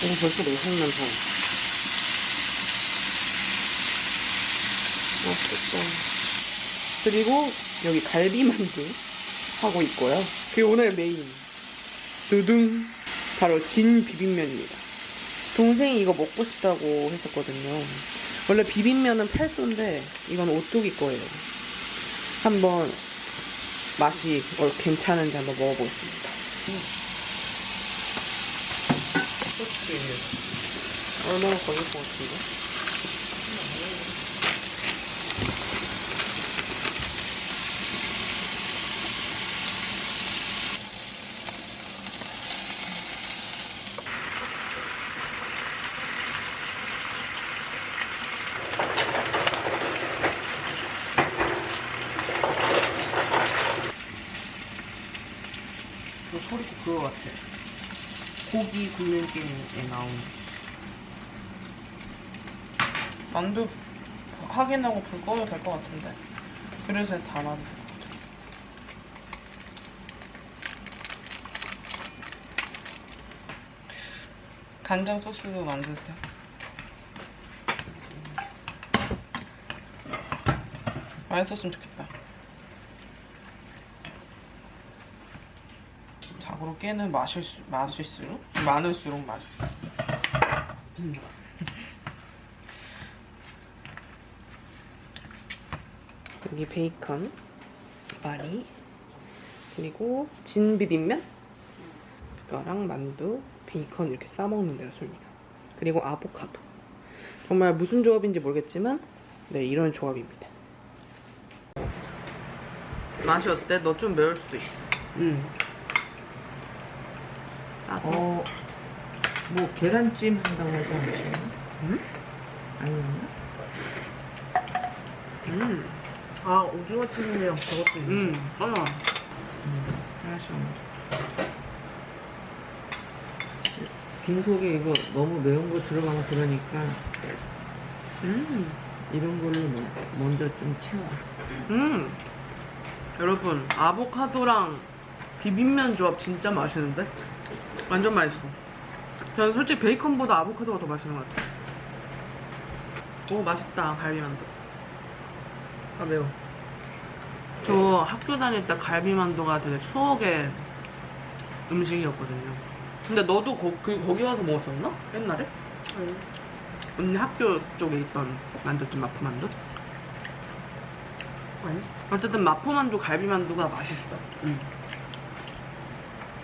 오, 벌써 맛있는 편. 맛있겠다. 그리고 여기 갈비만두 하고 있고요. 그리고 오늘 메인. 두둥. 바로 진 비빔면입니다. 동생이 이거 먹고 싶다고 했었거든요. 원래 비빔면은 8도인데 이건 오뚜기 거예요. 한번 맛이 어, 괜찮은지 한번 먹어보겠습니다. 얼마나 걸릴 것 같은데? 그 소리도 그거 같아. 고기 굽는 게임에 나온. 만두 확인하고 불 꺼도 될 것 같은데. 될것 같아. 간장 소스도 만드세요. 맛있었으면 좋겠다. 자고로 깨는 마실수, 마실수록 많을수록 맛있어. 여기 베이컨, 마리, 그리고 진 비빔면, 그거랑 만두, 베이컨 이렇게 싸 먹는 데가 술입니다. 그리고 아보카도. 정말 무슨 조합인지 모르겠지만, 네 이런 조합입니다. 맛이 어때? 너 좀 매울 수도 있어. 응. 싸서. 어, 뭐 계란찜 한다고 하지 않았나? 응? 아니었나? 음, 아, 오징어 튀김이랑 저것도 있네. 음, 어. 음, 하나씩 먹자. 빈속에 이거 너무 매운 거 들어가고 그러니까 음, 이런 걸로 뭐- 먼저 좀 채워. 음. 여러분, 아보카도랑 비빔면 조합 진짜 맛있는데? 완전 맛있어. 저는 솔직히 베이컨보다 아보카도가 더 맛있는 것 같아요. 오, 맛있다, 갈비만두. 아, 매워. 저 학교 다닐 때 갈비만두가 되게 추억의 음식이었거든요. 근데 너도 거, 그, 거기 와서 먹었었나? 옛날에? 언니 학교 쪽에 있던 만두집 마포만두? 아니? 어쨌든 마포만두 갈비만두가 맛있어. 응.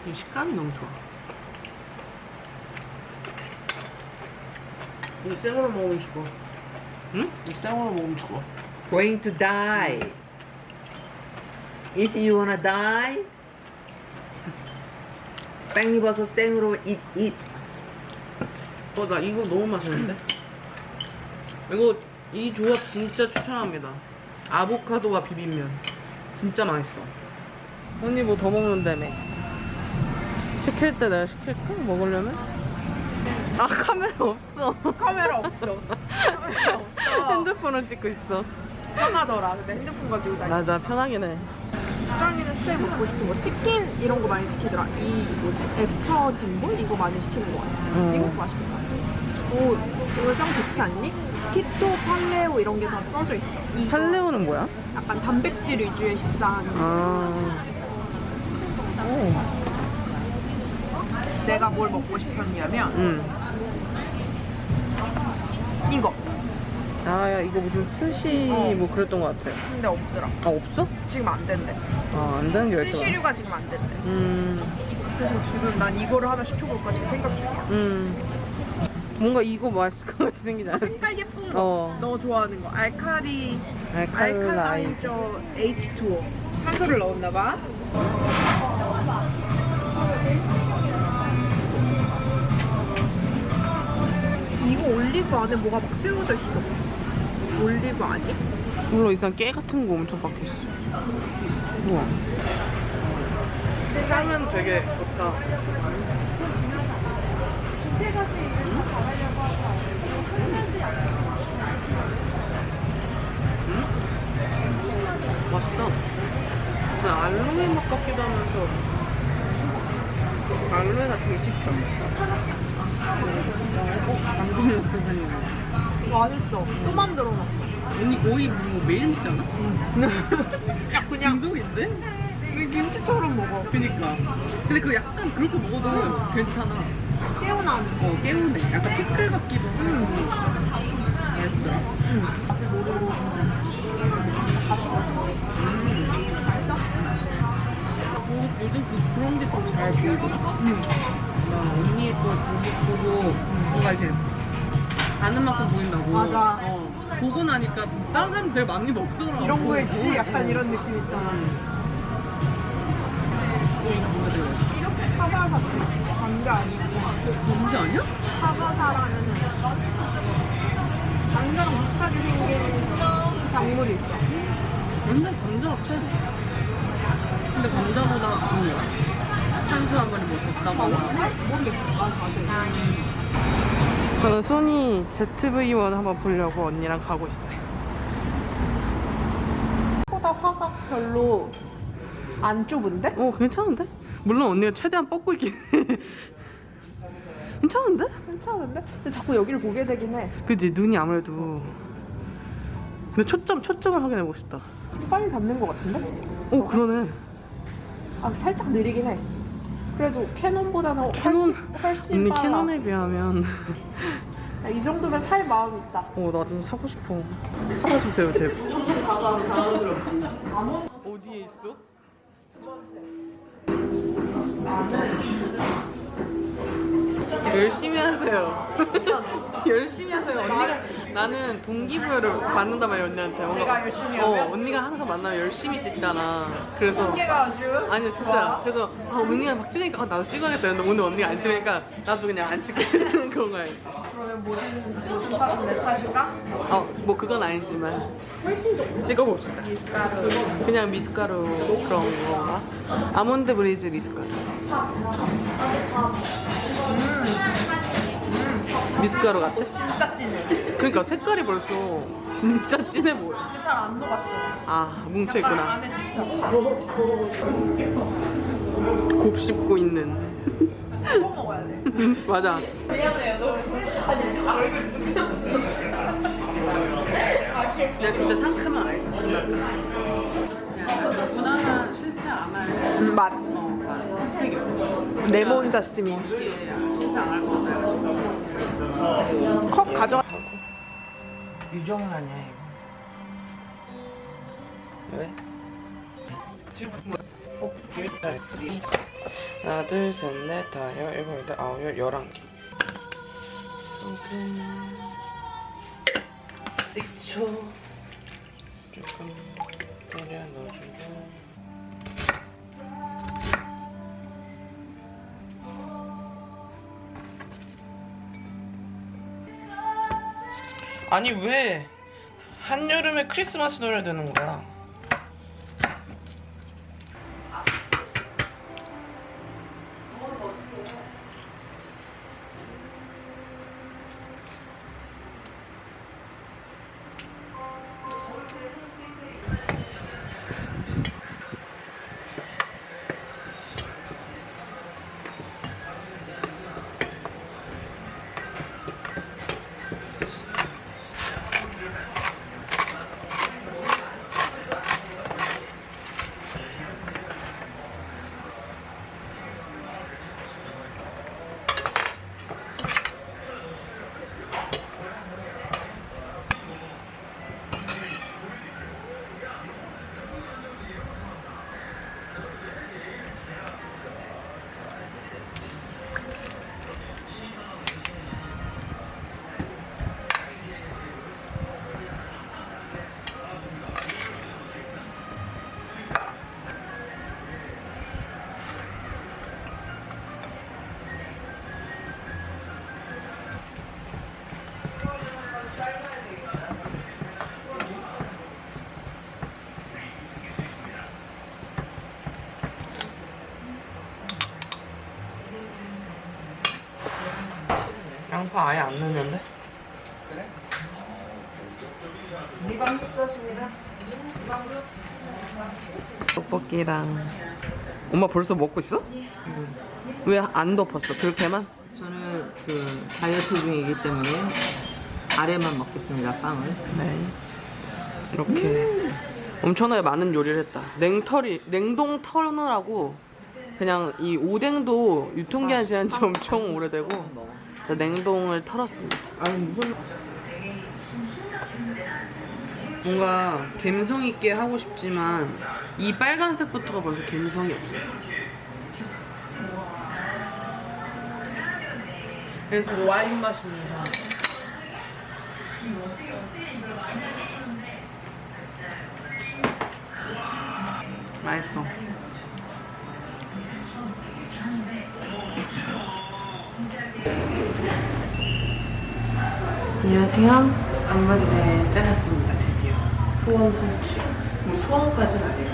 이 식감이 너무 좋아. 이거 생으로 먹으면 죽어. 응? 이 생으로 먹으면 죽어. Going to die. If you wanna die, 뺑이버섯 생으로 eat, eat. 어, 나 이거 너무 맛있는데? 이거, 이 조합 진짜 추천합니다. 아보카도와 비빔면. 진짜 맛있어. 언니 뭐 더 먹는다며? 시킬 때 내가 시킬까? 먹으려면? 아, 카메라 없어. 카메라 없어. 카메라 없어. 핸드폰을 찍고 있어. 편하더라. 근데 핸드폰 가지고 다니. 맞아, 편하긴 해. 수정이는 수제 먹고 싶은 거 치킨 이런 거 많이 시키더라. 이 뭐지? 애프터 진볼 이거 많이 시키는 거 같아. 음. 이것도 맛있겠다. 오 이거 짱 좋지 않니? 키토, 팔레오 이런 게 다 써져 있어. 이거 팔레오는 뭐야? 약간 단백질 위주의 식사하는 거. 아. 오. 내가 뭘 먹고 싶었냐면 응. 이거. 아, 야, 이거 무슨 스시 어. 뭐 그랬던 것 같아요. 근데 없더라. 아, 없어? 지금 안 된대. 아, 안 되는 게 왜? 스시류가 지금 안 된대. 음, 그래서 지금 난 이거를 하나 시켜볼까 지금 생각 중이야. 음. 뭔가 이거 맛있을 것 같이 생기지 않았어? 색깔 예쁜 거. 어. 너 좋아하는 거. 알카리 알칼라이. 알칼라이저 H2O 산소를 넣었나 봐. 이거 올리브 안에 뭐가 막 채워져 있어. 올리브 아니? 물론 이상 깨 같은 거 엄청 박혀 있어. 우와. 하면 되게 좋다. 음? 맛있다. 무슨 알로에 맛 같기도 하면서 알로에가 되게 씹혀. 맛있어. 또 만들어 놨어. 언니 거의 뭐 매일 먹잖아? 야, 그냥 중독인데? 우리 김치처럼 먹어. 그니까. 근데 그 약간 그렇게 먹어도 괜찮아. 깨우나. 어, 깨우네. 약간 피클 같기도 하고. 맛있어. 뭐, 요즘 그, 그런 게 더 잘 보이더라? 나 언니의 거 보고, 보고 뭔가 이렇게 아는 만큼 보인다고. 맞아. 어. 보고 나니까 다른 사람 되게 많이 먹더라고. 이런 거 있지? 어, 약간 어. 이런 느낌 있잖아. 또 이거 뭐가 들어있어? 이렇게 사바사 감자 아니고 뭔지 아니야? 사바사라는 감자랑 비슷하게 생긴 작물이 있어. 완전 감자 같아. 근데 감자보다 음, 탄수한 말이 뭐 적다거나. 모르겠어. 아, 맞아. 저는 소니 ZV-1 한번 보려고 언니랑 가고 있어요. 보다 화각 별로 안 좁은데? 어, 괜찮은데? 물론 언니가 최대한 뻗고 있긴 해. 괜찮은데? 괜찮은데? 근데 자꾸 여기를 보게 되긴 해. 그지 눈이 아무래도. 근데 초점, 초점을 확인해보고 싶다. 빨리 잡는 것 같은데? 오, 그러네. 아, 살짝 느리긴 해. 그래도 캐논보다는 캐논, 훨씬, 훨씬 언니 빨라. 캐논에 비하면. 야, 이 정도면 살 마음 있다. 어, 나 좀 사고 싶어. 사와주세요, 제발. 어디에 있어? 열심히 하세요. 열심히 하세요. 언니가 나는 동기부여를 받는단 말이야 언니한테. 내가 열심히 어, 하면? 언니가 항상 만나면 열심히 찍잖아. 그래서 아주 아니 진짜 그래서 아 언니가 막 찍으니까 아, 나도 찍어야겠다 근데 오늘 언니가 안 찍으니까 나도 그냥 안 찍게 되는 그런 거 모든 모든 탓은 내 탓인가? 어 뭐 그건 아니지만 찍어봅시다. 미숫가루 그냥 미숫가루 그런 건가? 아몬드 브리즈 미숫가루. 미숫가루 같아? 진짜 진해. 그러니까 색깔이 벌써 진짜 진해 보여. 근데 잘 안 녹았어. 아 뭉쳐있구나. 안에 씹혀. 곱 씹고 있는 먹어야 돼 맞아. 그냥 진짜 상큼한 아이스크림 무난한 실패 안할 맛 어, 선택이었어 레몬 자스민 이게 실패 안 할 것 같아요. 컵 가져가. 유정은 아니야 이거. 왜? 하나 둘셋넷 다섯 일곱 여덟 아홉 열 열한 개. 식초 조금 뿌려 넣어주고. 아니 왜 한여름에 크리스마스 노래 듣는 거야? 양파 아예 안 넣는데? 떡볶이랑 엄마 벌써 먹고 있어? 왜안 덮었어? 그렇게만? 저는 그 다이어트 중이기 때문에 아래만 먹겠습니다 빵을. 네. 이렇게 엄청나게 많은 요리를 했다. 냉털이 냉동 터널하고 그냥 이 오뎅도 유통기한 지난 지 엄청 오래되고 그래서 냉동을 털었습니다. 아니 무슨 뭔가 감성 있게 하고 싶지만 이 빨간색부터가 벌써 감성이 없어. 그래서 와인 마십니다. 맛있어. 안녕하세요. 앞머리를 잘랐습니다. 드디어 소원 성취. 뭐 소원까지는 아니고.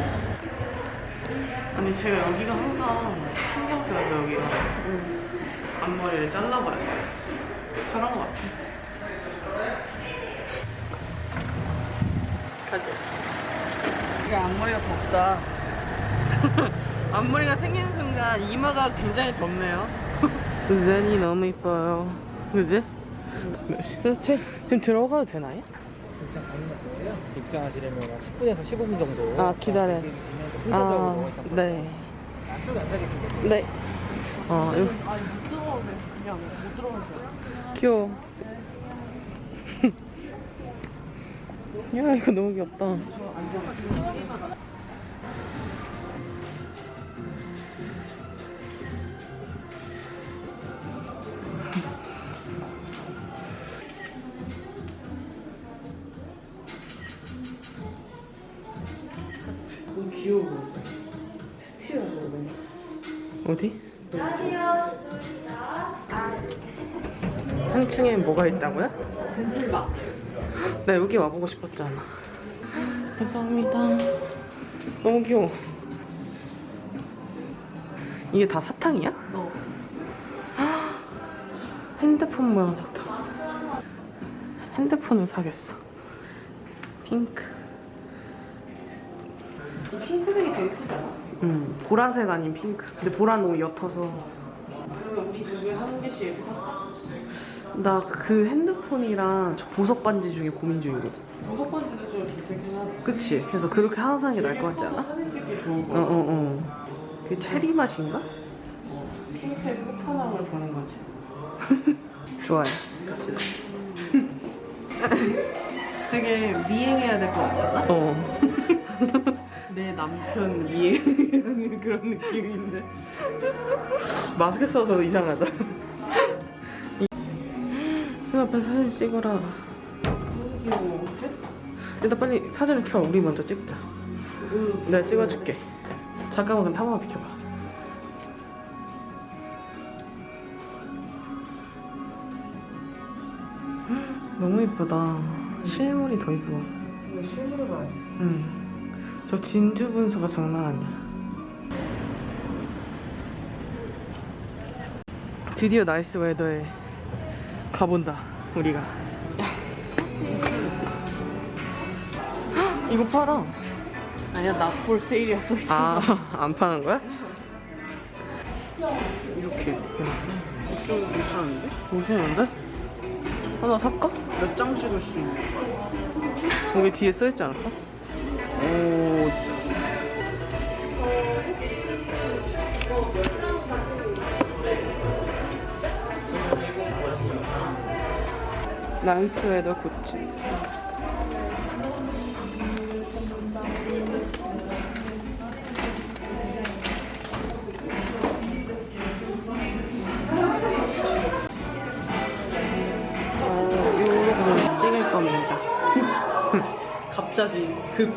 아니 제가 여기가 항상 신경 쓰여서 여기가 앞머리를 잘라버렸어요. 그런 것 같아. 가자. 이게 앞머리가 덥다. 앞머리가 생기는 순간 이마가 굉장히 덥네요. 젠이 너무 이뻐요. 그지? 그래서 제, 지금 들어가도 되나요? 직장 가는 거고요. 직장하시려면 10분에서 15분 정도. 아, 기다려. 순서적으로 아, 네. 안쪽에 앉아계시면 네. 어, 이거. 아니 못 들어가도 돼. 그냥 못 들어가도 돼. 귀여워. 야, 이거 너무 귀엽다. 어디? 한 층에 뭐가 있다고요? 나 여기 와보고 싶었잖아. 감사합니다. 너무 귀여워. 이게 다 사탕이야? 너. 핸드폰 모양 사탕. 핸드폰을 사겠어. 핑크. 이 핑크색이 제일 예쁘지 않아? 응. 보라색 아닌 핑크. 근데 보라 너무 옅어서. 그러면 우리 두개 한 개씩 이렇게 살까? 나 그 핸드폰이랑 저 보석 반지 중에 고민 중이거든. 보석 반지도 좀 괜찮긴 하네. 그치? 그래서 그렇게 하나 사는 게 나을 것 같지 않아? 사진 찍기 좋은 거. 어, 어, 어. 그 체리 맛인가? 핑크의 끝판왕을 보는 거지. 좋아요. 갑시다. 되게 미행해야 될 것 같지 않아? 어. 내 남편 미행하는 그런 느낌인데. 마스크 써서 이상하다. 순 앞에 사진 찍어라. 귀여워. 일단 빨리 사진을 켜. 우리 먼저 찍자. 내가 찍어줄게. 잠깐만 그럼 한번 비켜봐. 너무 이쁘다. 실물이 더 이뻐. 실물을 봐요. 응. 저 진주 분수가 장난 아니야. 드디어 나이스 웨더에 가본다. 우리가. 헉, 이거 팔아. 아니야 나폴 세일이야 소리. 아안 파는 거야? 이렇게. 좀 괜찮은데? 괜찮은데? 하나 살까? 몇 장 찍을 수 있는? 여기 뒤에 써있지 않을까? 오. 나이스 웨더 굿즈. 어, 요렇게 찍을 겁니다. 갑자기 급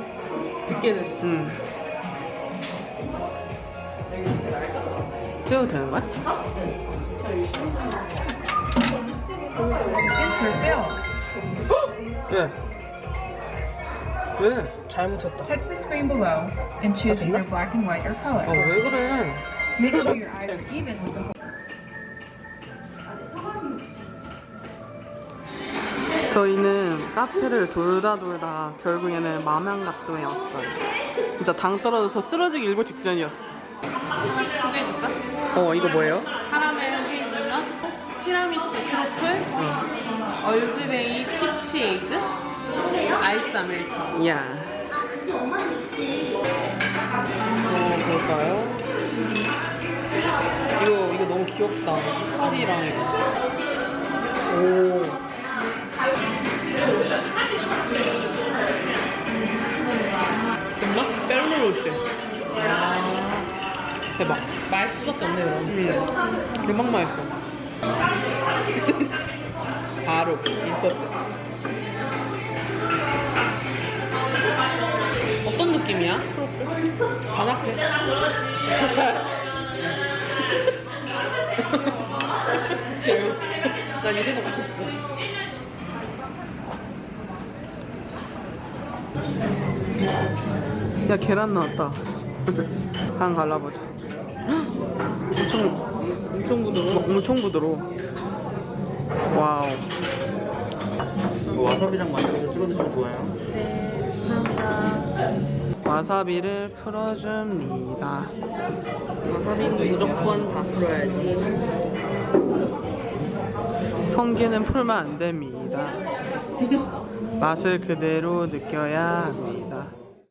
듣게 됐어. 응. 찍어도 되는 거야? 왜? 왜? 잘못했다. Touch the screen below and choose either black and white or color. 어, 왜 그래? Make sure your eyes are even with the whole 저희는 카페를 돌다 돌다 결국에는 마명각동에 왔어요. 진짜 당 떨어져서 쓰러지기 일보 직전이었어. 하나씩 소개해줄까? 어, 이거 뭐예요? 헤이즐넛, 티라미수 트러플, 얼그레이 피치 에그, 아이스 아메리카노. 야. 어, 볼까요? 이거, 이거 너무 귀엽다. 파리랑 이거. 오. 정말? 벨루로스. 아. 대박. 수밖에 없네요. 음. 대박 맛있어. 바로 인터셉. 어떤 느낌이야? 바삭해. 난 이래도 맛있어. 야 계란 나왔다. 한 갈라보자. 엄청 엄청 부드러워. 엄청 부드러워. 와우. 와사비랑 만들어서 찍어 드시면 좋아요. 와사비를 풀어줍니다. 와사비는 무조건 다 풀어야지. 성게는 풀면 안 됩니다. 맛을 그대로 느껴야 합니다.